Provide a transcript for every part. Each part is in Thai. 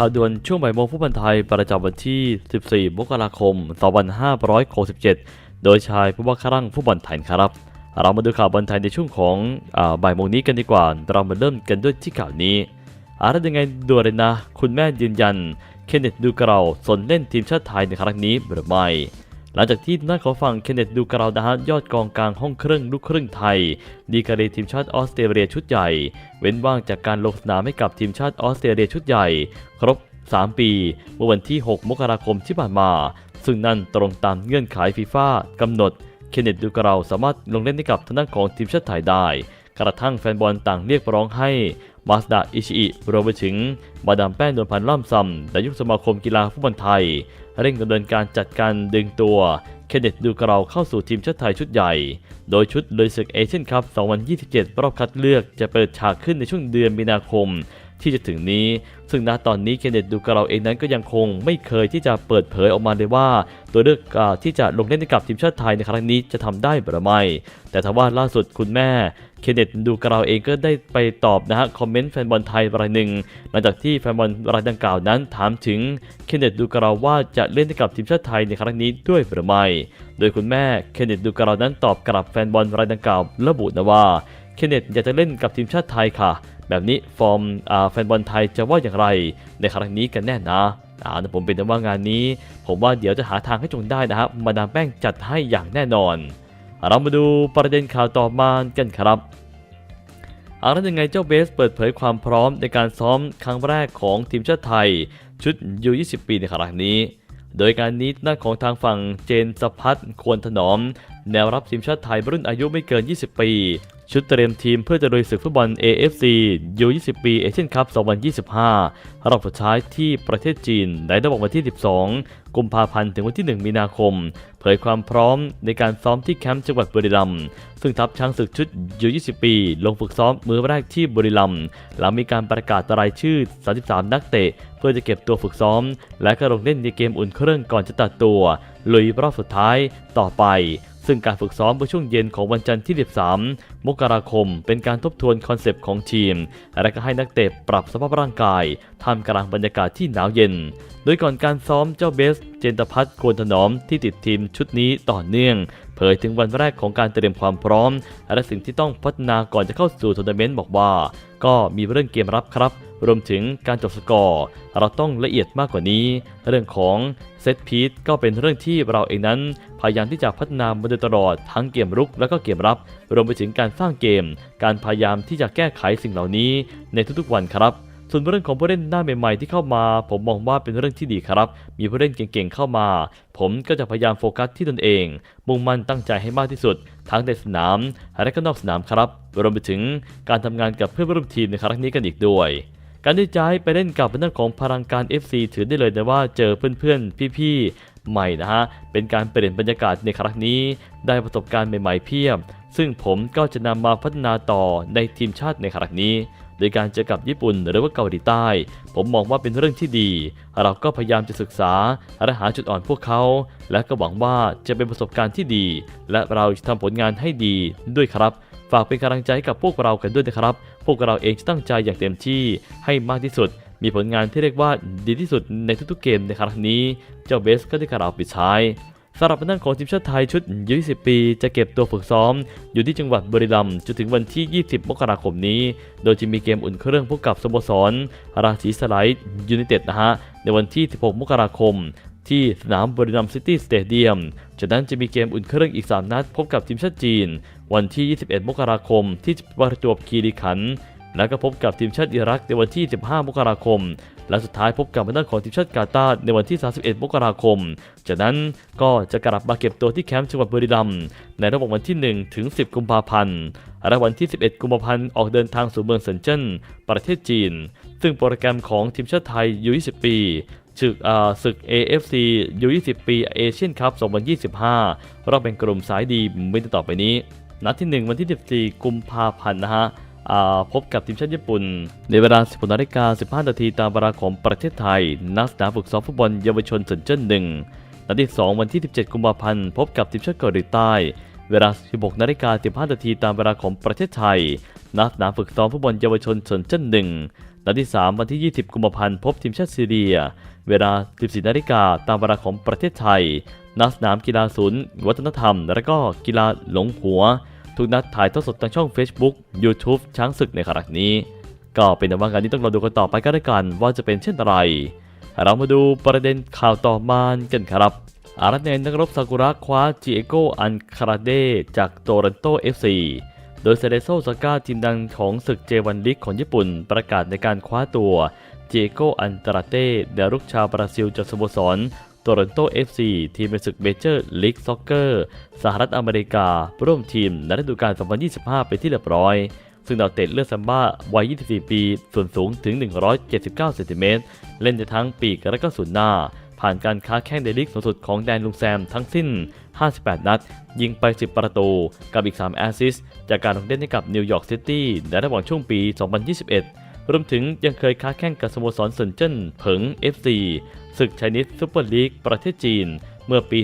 ข่าวด่วนช่วงบ่ายโมงฟุตบอลไทยประจำวันที่ 14 มกราคม 2567 โดยชายผู้ว่าครั่งฟุตบอลไทยครับ เรามาดูข่าวบอลไทยในช่วงของอบ่ายโมงนี้กันดีกว่า เรามาเริ่มกันด้วยที่ข่าวนี้อะไรยังไงด่วนเลยนะ คุณแม่ยืนยัน เคนเนตดูกราสนเล่นทีมชาติไทยในครั้งนี้หรือไม่ หลังจากที่น่านขอฟังเคนเนตดูกราวนะฮะยอดกองกลางห้องเครื่องลูกครึ่งไทย ดีกรีทีมชาติออสเตรเลียชุดใหญ่ เว้นว่างจากการลงสนามให้กับทีมชาติออสเตรเลียชุดใหญ่ ครบ 3 ปีเมื่อวันที่ 6 มกราคมที่ผ่านมา ซึ่งนั่นตรงตามเงื่อนไขฟีฟ่ากำหนด เคนเนตดูกราวสามารถลงเล่นให้กับทางด้านของทีมชาติไทยได้ กระทั่งแฟนบอลต่างเรียกร้องให้ มาสดาอิชิอิรวมไปถึงมาดามแป้งนวลพันธ์ล่ำซำและยุคสมาคมกีฬาฟุตบอลไทย เร่งดำเนินการจัดการดึงตัวเคนเนตดูกราวเข้าสู่ทีมชาติไทยชุดใหญ่ โดยชุดลุยศึกเอเชียนคัพ 2027 รอบคัดเลือกจะเปิดฉากขึ้นในช่วงเดือนมีนาคม ที่จะถึงนี้ ซึ่งณตอนนี้เคนเนตดูกราเองนั้นก็ยังคงไม่เคยที่จะเปิดเผยออกมาเลยว่า ตัวเลือกที่จะลงเล่นกับทีมชาติไทยในครั้งนี้จะทำได้หรือไม่ แต่ทว่าล่าสุดคุณแม่เคนเนตดูกราเองก็ได้ไปตอบนะฮะคอมเมนต์แฟนบอลไทยรายหนึ่งหลังจากที่แฟนบอลรายดังกล่าวนั้นถามถึงเคนเนตดูกราว่าจะเล่นกับทีมชาติไทยในครั้งนี้ด้วยหรือไม่ โดยคุณแม่เคนเนตดูกรานั้นตอบกลับแฟนบอลรายดังกล่าวระบุนะว่าเคนเนตอยากจะเล่นกับทีมชาติไทยค่ะ แบบนี้ฟอร์มแฟนบอลไทยจะว่าอย่างไรในครั้งนี้กันแน่นะอ่าผมเป็นแต่ว่างานนี้ ผมว่าเดี๋ยวจะหาทางให้จงได้นะครับ มาดามแป้งจัดให้อย่างแน่นอน เรามาดูประเด็นข่าวต่อมากันครับอาแล้วยังไงเจ้าเบสเปิดเผยความพร้อมในการซ้อมครั้งแรกของทีมชาติไทย ชุดยู20 ปีในครั้งนี้ โดยการนี้หน้านของทางฝั่งเจนสพัฒน์ควรถนอม แนวรับทีมชาติไทยรุ่นอายุไม่เกิน 20 ปี ชุดเตรียมทีมเพื่อจะลุยศึกฟุตบอล AFC U20 ปีเอเชียนคัพ 2025 รอบสุดท้ายที่ประเทศจีนในระหว่างวันที่ 12 กุมภาพันธ์ถึงวันที่ 1 มีนาคม เผยความพร้อมในการซ้อมที่แคมป์จังหวัดบุรีรัมย์ซึ่งทัพช้างศึกชุด U20 ปี ลงฝึกซ้อมมือแรกที่บุรีรัมย์หลังมีการประกาศรายชื่อ 33 นักเตะ เพื่อจะเก็บตัวฝึกซ้อม และก็ลงเล่นในเกมอุ่นเครื่องก่อนจะตัดตัวลุยรอบสุดท้ายต่อไปซึ่งการฝึกซ้อมเมื่อช่วงเย็นของวันจันทร์ที่ 13มกราคม เป็นการทบทวนคอนเซปต์ของทีม และก็ให้นักเตะปรับสภาพร่างกายท่ามกลางบรรยากาศที่หนาวเย็น โดยก่อนการซ้อมเจ้าเบส เจนตพัฒน์ควรถนอมที่ติดทีมชุดนี้ต่อเนื่อง เผยถึงวันแรกของการเตรียมความพร้อม และสิ่งที่ต้องพัฒนาก่อนจะเข้าสู่ทัวร์นาเมนต์บอกว่า ก็มีเรื่องเกมรับครับรวมถึงการจบสกอร์ เราต้องละเอียดมากกว่านี้ เรื่องของเซตพีทก็เป็นเรื่องที่เราเองนั้น พยายามที่จะพัฒนามาโดยตลอดทั้งเกมรุกและก็เกมรับ รวมไปถึงการสร้างเกม การพยายามที่จะแก้ไขสิ่งเหล่านี้ในทุกๆวันครับ ส่วนเรื่องของผู้เล่นหน้าใหม่ๆที่เข้ามา ผมมองว่าเป็นเรื่องที่ดีครับ มีผู้เล่นเก่งๆเข้ามา ผมก็จะพยายามโฟกัสที่ตนเอง มุ่งมั่นตั้งใจให้มากที่สุด ทั้งในสนามและก็นอกสนามครับ รวมไปถึงการทำงานกับเพื่อนร่วมทีมในครั้งนี้กันอีกด้วยการที่จะให้ไปเล่นกับเป็นเรื่องของพลังการ FC ถือได้เลยนะว่าเจอเพื่อนๆ พี่ๆ ใหม่นะฮะ เป็นการเปลี่ยนบรรยากาศในครั้งนี้ ได้ประสบการณ์ใหม่ๆเพียบ ซึ่งผมก็จะนำมาพัฒนาต่อในทีมชาติในครั้งนี้ โดยการเจอกับญี่ปุ่นหรือว่าเกาหลีใต้ ผมมองว่าเป็นเรื่องที่ดี เราก็พยายามจะศึกษาและหาจุดอ่อนพวกเขา และก็หวังว่าจะเป็นประสบการณ์ที่ดี และเราจะทำผลงานให้ดีด้วยครับฝากเป็นกำลังใจให้กับพวกเรากันด้วยนะครับ พวกเราเองจะตั้งใจอย่างเต็มที่ให้มากที่สุด มีผลงานที่เรียกว่าดีที่สุดในทุกๆเกมในครั้งนี้ เจ้าเบสก็ได้กล่าวปิดท้ายสำหรับนักของทีมชาติไทยชุดยู20 ปี จะเก็บตัวฝึกซ้อม อยู่ที่จังหวัดบุรีรัมย์จนถึงวันที่ 20 มกราคมนี้ โดยจะมีเกมอุ่นเครื่องพบกับสโมสร ราศีสไลด์ยูไนเต็ดนะฮะ ในวันที่ 16 มกราคม ที่สนามบริรัมย์ซิตี้สเตเดียม จากนั้นจะมีเกมอุ่นเครื่องอีก 3 นัดพบกับทีมชาติจีน วันที่ 21 มกราคมที่ประจวบคีรีขันธ์ แล้วก็พบกับทีมชาติอิรักในวันที่ 15 มกราคม และสุดท้ายพบกับทางด้านของทีมชาติกาตาร์ในวันที่ 31 มกราคม จากนั้นก็จะกลับมาเก็บตัวที่แคมป์จังหวัดบุรีรัมย์ในระหว่างวันที่ 1 ถึง 10 กุมภาพันธ์และวันที่ 11 กุมภาพันธ์ออกเดินทางสู่เมืองเซินเจิ้นประเทศจีน ซึ่งโปรแกรมของทีมชาติไทยยู20 ปีศึกศึก AFC U20 ปีเอเชียนคัพ 2025 รอบเป็นกลุ่มสายดีมีต่อไปนี้ นัดที่ 1 วันที่ 14 กุมภาพันธ์นะฮะ พบกับทีมชาติญี่ปุ่น ในเวลา 16นาฬิกา15 นาทีตามเวลาของประเทศไทยนักสนามฝึกซ้อมฟุตบอลเยาวชนเซินเจิ้นหนึ่งนัดที่ 2 วันที่ 17 กุมภาพันธ์ พบกับทีมชาติเกาหลีใต้ เวลา 16นาฬิกา15 นาทีตามเวลาของประเทศไทยณสนามฝึกซ้อมฟุตบอลเยาวชนสนเจิ้นหนึ่งนัดที่ 3 วันที่ 20 กุมภาพันธ์ พบทีมชาติซีเรีย เวลา 14นาฬิกาตามเวลาของประเทศไทยณสนามกีฬาศูนย์ วัฒนธรรม และก็กีฬาหลงหัว ทุกนัดถ่ายทอดสดทางช่อง Facebook YouTube ช้างศึกในขณะนี้ ก็เป็นว่างานนี้ต้องรอดูกันต่อไปก็ได้กัน ว่าจะเป็นเช่นไร เรามาดูประเด็นข่าวต่อมากันครับ อารัตเนนนักรบซากุระคว้าจิเอโกอันคาราเดจากโตรันโต FC โดยเซเดโซซาก้าทีมดังของศึกเจวันลิกของญี่ปุ่น ประกาศในการคว้าตัวจิเอโกอันตราเต้เดรุกชาวบราซิลจากสโมสร โตรันโต FC ทีมในศึกเมเจอร์ลีกซ็อกเกอร์สหรัฐอเมริกา ร่วมทีมในฤดูกาล 2025 เป็นที่เรียบร้อย ซึ่งดาวเตะเลือดซัมบ้าวัย 24 ปี ส่วนสูงถึง 179 เซนติเมตร เล่นในทั้งปีกและก็ศูนย์หน้า ผ่านการค้าแข่งในลีกสูงสุดของแดนลุงแซมทั้งสิ้น 58 นัด ยิงไป 10 ประตู กับอีก 3 แอสซิสต์จากการลงเล่นให้กับนิวยอร์กซิตี้ในระหว่างช่วงปี 2021รวมถึงยังเคยค้าแข่งกับสโมสรเซนเจิ้นเผิง FC ศึกชนิดซูเปอร์ลีกประเทศจีน เมื่อปี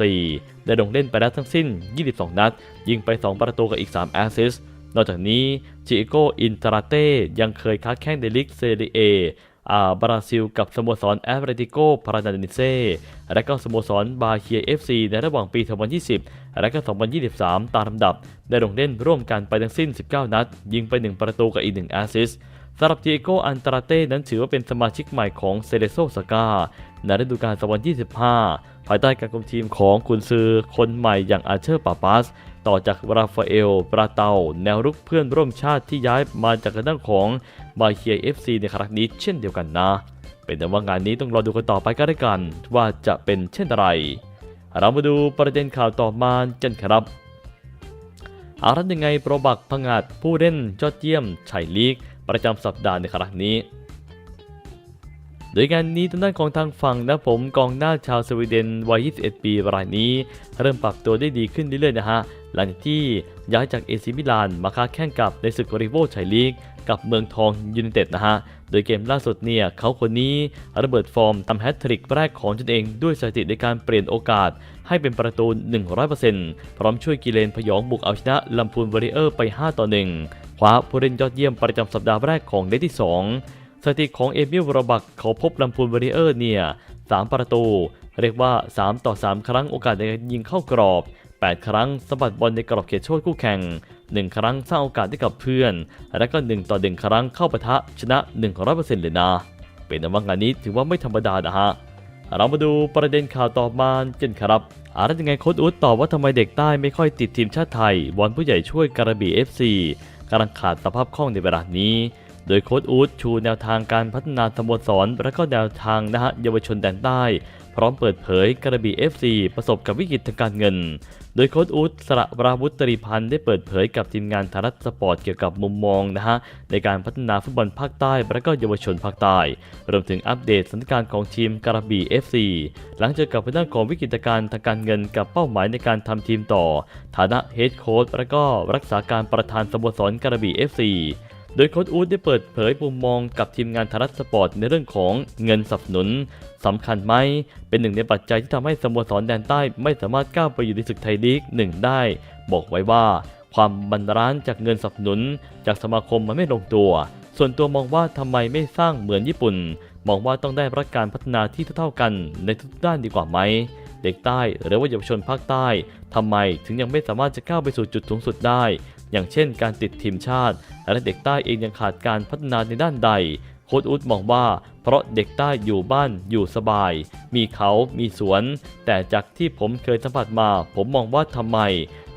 2024 ได้ลงเล่นไปแล้วทั้งสิ้น 22 นัด ยิงไป 2 ประตูกับอีก 3 แอสซิสนอกจากนี้จิโกอินตราเต้ยังเคยค้าแข่งในลีกเซเรีเออาบราซิลกับสโมสรแอตเลติโกพารานาเนเซและก็สโมสรบาเคียเอฟซีในระหว่างปี 2020 และก็ 2023 ตามลำดับ ได้ลงเล่นร่วมกันไปทั้งสิ้น 19 นัด ยิงไป 1 ประตูกับอีก 1 แอสซิส สำหรับจิโกอันตราเต้นั้นถือว่าเป็นสมาชิกใหม่ของเซเลโซสกาในฤดูกาล2025 ภายใต้การคุมทีมของกุนซือคนใหม่อย่างอาเชอร์ปาปาสต่อจากราฟาเอล ปราเตา แนวรุกเพื่อนร่วมชาติที่ย้ายมาจากทางด้านของบาเคียเอฟซีในครั้งนี้เช่นเดียวกันนะ เป็นแต่ว่างานนี้ต้องรอดูกันต่อไปก็ได้กัน ว่าจะเป็นเช่นไร เรามาดูประเด็นข่าวต่อมากันครับอารัตยังไงโปรบักพังอาจผู้เล่นยอดเยี่ยมไฉลีก ประจำสัปดาห์ในครั้งนี้ โดยงานนี้ทางด้านของทางฝั่งนะผมกองหน้าชาวสวีเดนวัย 21 ปีรายนี้ เริ่มปรับตัวได้ดีขึ้นเรื่อยๆนะฮะ หลังจากที่ย้ายจากเอซิมิลานมาค้าแข่งกับในศึกริโวไชลีกกับเมืองทองยูไนเต็ดนะฮะ โดยเกมล่าสุดเนี่ยเขาคนนี้ระเบิดฟอร์มทำแฮตทริกแรกของตนเองด้วยสถิติในการเปลี่ยนโอกาสให้เป็นประตู 100%พร้อมช่วยกิเลนพยองบุกเอาชนะลำพูนวอริเออร์ไป 5 ต่อ 1 คว้าผู้เล่นยอดเยี่ยมประจำสัปดาห์แรกของเดทที่2สถิติของเอมิลวรบักเขาพบลำพูนวอริเออร์เนี่ย3ประตู เรียกว่า 3 ต่อ 3 ครั้งโอกาสในการยิงเข้ากรอบ 8 ครั้งสะบัดบอลในกรอบเขตโทษคู่แข่ง 1 ครั้งสร้างโอกาสให้กับเพื่อน และก็ 1 ต่อ 1 ครั้งเข้าปะทะชนะ 100%เลยนะ เป็นแต่ว่างานนี้ถือว่าไม่ธรรมดานะฮะเรามาดูประเด็นข่าวต่อมาเกันครับอารัตยังไงโค้ดอุดตอบว่าทำไมเด็กใต้ไม่ค่อยติดทีมชาติไทยวอนผู้ใหญ่ช่วยกระบี่ FC กำลังขาดสภาพคล่องในเวลานี้ โดยโค้ดอูดชูแนวทางการพัฒนาสโมสร และก็แนวทางนะฮะเยาวชนแดนใต้ พร้อมเปิดเผยกระบี่ FC ประสบกับวิกฤตทางการเงิน โดยโค้ดอูดสระราวุตรีพันธ์ได้เปิดเผยกับทีมงานทารัฐสปอร์ตเกี่ยวกับมุมมองนะฮะในการพัฒนาฟุตบอลภาคใต้และก็เยาวชนภาคใต้ รวมถึงอัปเดตสถานการณ์ของทีมกระบี่ FC หลังเจอกับเรื่องของวิกฤตการณ์ทางการเงินกับเป้าหมายในการทำทีมต่อ ฐานะเฮดโค้ชและก็รักษาการประธานสโมสรกระบี่ FC โดยโค้ชอูดได้เปิดเผยมุมมองกับทีมงานทารัฐสปอร์ตในเรื่องของเงินสนับสนุนสำคัญไหม เป็นหนึ่งในปัจจัยที่ทำให้สโมสรแดนใต้ไม่สามารถก้าวไปอยู่ในศึกไทยลีกหนึ่งได้ บอกไว้ว่า ความบันดาลจากเงินสนับสนุน จากสมาคมมันไม่ลงตัว ส่วนตัวมองว่าทำไมไม่สร้างเหมือนญี่ปุ่น มองว่าต้องได้รับการพัฒนาที่เท่าๆกันในทุกด้านดีกว่าไหมเด็กใต้หรือว่าเยาวชนภาคใต้ทำไมถึงยังไม่สามารถจะก้าวไปสู่จุดสูงสุดได้ อย่างเช่นการติดทีมชาติ และเด็กใต้เองยังขาดการพัฒนาในด้านใด โค้ดอุดมองว่า เพราะเด็กใต้อยู่บ้านอยู่สบาย มีเขามีสวน แต่จากที่ผมเคยสัมผัสมา ผมมองว่าทำไม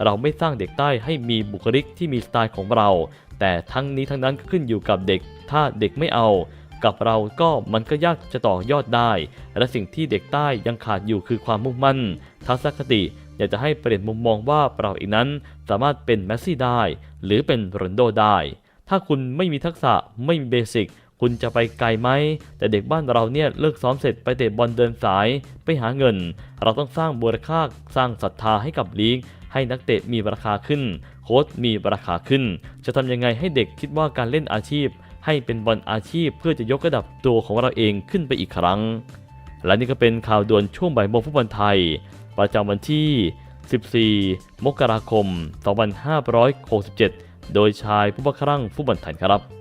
เราไม่สร้างเด็กใต้ให้มีบุคลิกที่มีสไตล์ของเรา แต่ทั้งนี้ทั้งนั้นขึ้นอยู่กับเด็ก ถ้าเด็กไม่เอากับเราก็มันก็ยากจะต่อยอดได้ และสิ่งที่เด็กใต้ยังขาดอยู่คือความมุ่งมั่น ทัศนคติอยากจะให้เปลี่ยนมุมมองว่าเราเองนั้นสามารถเป็นแมสซี่ได้ หรือเป็นโรนโดได้ ถ้าคุณไม่มีทักษะไม่มีเบสิกคุณจะไปไกลไหม แต่เด็กบ้านเราเนี่ยเลิกซ้อมเสร็จไปเตะบอลเดินสายไปหาเงิน เราต้องสร้างมูลค่าสร้างศรัทธาให้กับลีก ให้นักเตะมีราคาขึ้น โค้ชมีราคาขึ้น จะทำยังไงให้เด็กคิดว่าการเล่นอาชีพ ให้เป็นบอลอาชีพเพื่อจะยกระดับตัวของเราเองขึ้นไปอีกครั้ง และนี่ก็เป็นข่าวด่วนช่วงบ่ายโมงฟุตบอลไทย ประจำวันที่ 14 มกราคม 2567 โดยชายผู้บังคับฟุตบอลไทยครับ